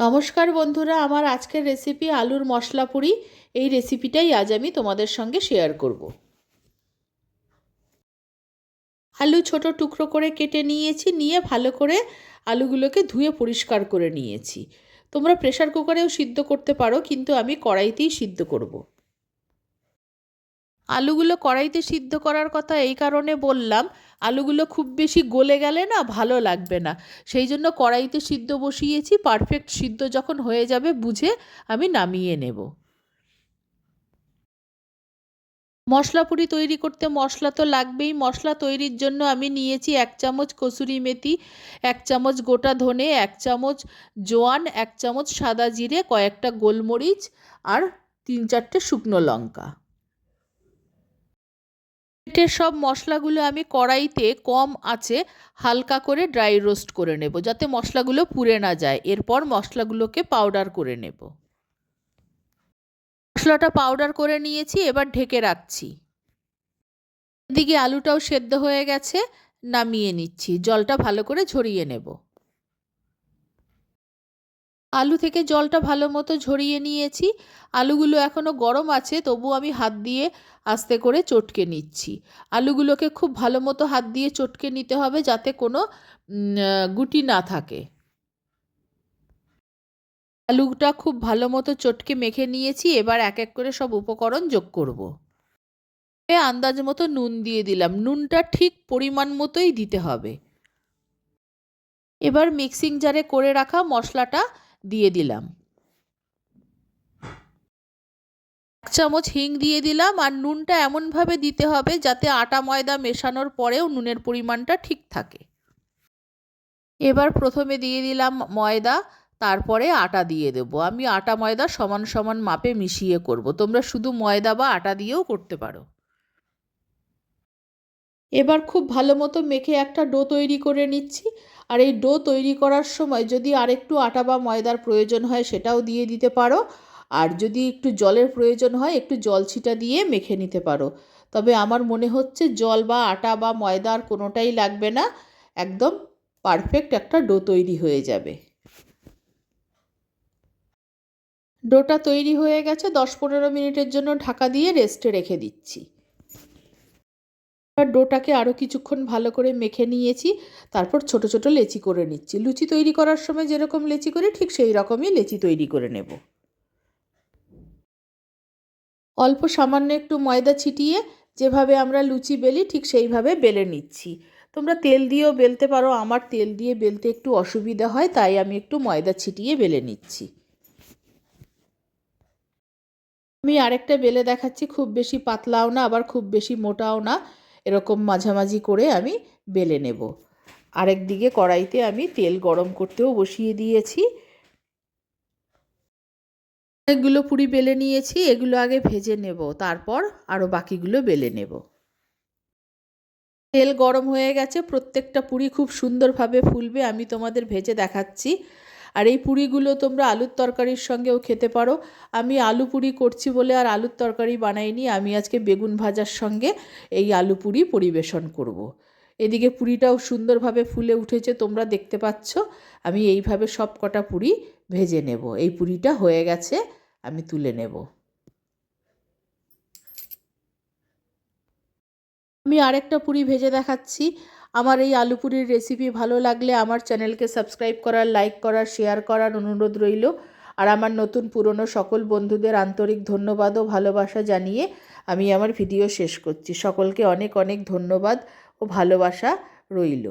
নমস্কার বন্ধুরা, আমার আজকের রেসিপি আলুর মশলা পুরি। এই রেসিপিটাই আজ আমি তোমাদের সঙ্গে শেয়ার করব। আলু ছোট টুকরো করে কেটে নিয়েছি, নিয়ে ভালো করে আলুগুলোকে ধুয়ে পরিষ্কার করে নিয়েছি। তোমরা প্রেশার কুকারেও সিদ্ধ করতে পারো, কিন্তু আমি কড়াইতেই সিদ্ধ করব। আলুগুলো কড়াইতে সিদ্ধ করার কথা এই কারণে বললাম, আলুগুলো খুব বেশি গলে গেলে না ভালো লাগবে না। সেই জন্য কড়াইতে সিদ্ধ বসিয়েছি পারফেক্ট সিদ্ধ যখন হয়ে যাবে বুঝে আমি নামিয়ে নেব। মশলা পুরি তৈরি করতে মশলা তো লাগবেই। মশলা তৈরির জন্য আমি নিয়েছি এক চামচ কসুরি মেথি, এক চামচ গোটা ধনে, এক চামচ জোয়ান, এক চামচ সাদা জিরে, কয়েকটা গোলমরিচ আর তিন চারটে শুকনো লঙ্কা। পেটের সব মশলাগুলো আমি কড়াইতে কম আছে, হালকা করে ড্রাই রোস্ট করে নেব যাতে মশলাগুলো পুড়ে না যায়। এরপর মশলাগুলোকে পাউডার করে নেব। মশলাটা পাউডার করে নিয়েছি, এবার ঢেকে রাখছি। এদিকে আলুটাও সেদ্ধ হয়ে গেছে, নামিয়ে নিচ্ছি। জলটা ভালো করে ঝরিয়ে নেব। আলু থেকে জলটা ভালো মতো ঝরিয়ে নিয়েছি। আলুগুলো এখনও গরম আছে তবু আমি হাত দিয়ে আস্তে করে চটকে নিচ্ছি। আলুগুলোকে খুব ভালো মতো হাত দিয়ে চটকে নিতে হবে যাতে কোনো গুটি না থাকে। আলুটা খুব ভালো মতো চটকে মেখে নিয়েছি, এবার এক এক করে সব উপকরণ যোগ করব। আন্দাজ মতো নুন দিয়ে দিলাম। নুনটা ঠিক পরিমাণ মতোই দিতে হবে। এবার মিক্সিং জারে করে রাখা মশলাটা দিয়ে দিলাম। এক চামচ হিং দিয়ে দিলাম আর নুনটা এমনভাবে দিতে হবে যাতে আটা ময়দা মেশানোর পরেও নুনের পরিমাণটা ঠিক থাকে। এবার প্রথমে দিয়ে দিলাম ময়দা, তারপরে আটা দিয়ে দেব। আমি আটা ময়দা সমান সমান মাপে মিশিয়ে করব। তোমরা শুধু ময়দা বা আটা দিয়েও করতে পারো। এবার খুব ভালো মতো মেখে একটা ডো তৈরি করে নিচ্ছি। আর এই ডো তৈরি করার সময় যদি আরেকটু আটা বা ময়দার প্রয়োজন হয় সেটাও দিয়ে দিতে পারো। আর যদি একটু জলের প্রয়োজন হয় একটু জল ছিটা দিয়ে মেখে নিতে পারো। তবে আমার মনে হচ্ছে জল বা আটা বা ময়দার কোনোটাই লাগবে না। একদম পারফেক্ট একটা ডো তৈরি হয়ে যাবে। ডোটা তৈরি হয়ে গেছে। দশ পনেরো মিনিটের জন্য ঢাকা দিয়ে রেস্টে রেখে দিচ্ছি। এবার ডোটাকে আরও কিছুক্ষণ ভালো করে মেখে নিয়েছি, তারপর ছোট ছোট লেচি করে নিচ্ছি। লুচি তৈরি করার সময় যেরকম লেচি করি ঠিক সেই রকমই লেচি তৈরি করে নেব। অল্প সামান্য একটু ময়দা ছিটিয়ে যেভাবে আমরা লুচি বেলি ঠিক সেইভাবে বেলে নিচ্ছি। তোমরা তেল দিয়েও বেলতে পারো, আমার তেল দিয়ে বেলতে একটু অসুবিধা হয়, তাই আমি একটু ময়দা ছিটিয়ে বেলে নিচ্ছি। আমি আরেকটা বেলে দেখাচ্ছি, খুব বেশি পাতলাও না, আবার খুব বেশি মোটাও না। এরকম মাঝামাঝি করে আমি বেলে নেব। আরেক দিকে কড়াইতে আমি তেল গরম করতেও বসিয়ে দিয়েছি। অনেকগুলো পুরি বেলে নিয়েছি, এগুলো আগে ভেজে নেব, তারপর আরও বাকিগুলো বেলে নেব। তেল গরম হয়ে গেছে, প্রত্যেকটা পুরি খুব সুন্দরভাবে ফুলবে, আমি তোমাদের ভেজে দেখাচ্ছি। আর এই পুরিগুলো তোমরা আলুর তরকারির সঙ্গেও খেতে পারো। আমি আলু পুরি করছি বলে আর আলুর তরকারি বানাইনি। আমি আজকে বেগুন ভাজার সঙ্গে এই আলু পুরি পরিবেশন করব। এদিকে পুরিটাও সুন্দরভাবে ফুলে উঠেছে, তোমরা দেখতে পাচ্ছ। আমি এইভাবে সব কটা পুরি ভেজে নেব। এই পুরিটা হয়ে গেছে, আমি তুলে নেব। আমি আরেকটা পুরি ভেজে দেখাচ্ছি। আমার এই আলু পুরির রেসিপি ভালো লাগলে আমার চ্যানেলকে সাবস্ক্রাইব করার লাইক করার শেয়ার করার অনুরোধ রইল। আর আমার নতুন পুরনো সকল বন্ধুদের আন্তরিক ধন্যবাদ ও ভালোবাসা জানিয়ে আমি আমার ভিডিও শেষ করছি। সকলকে অনেক অনেক ধন্যবাদ ও ভালোবাসা রইল।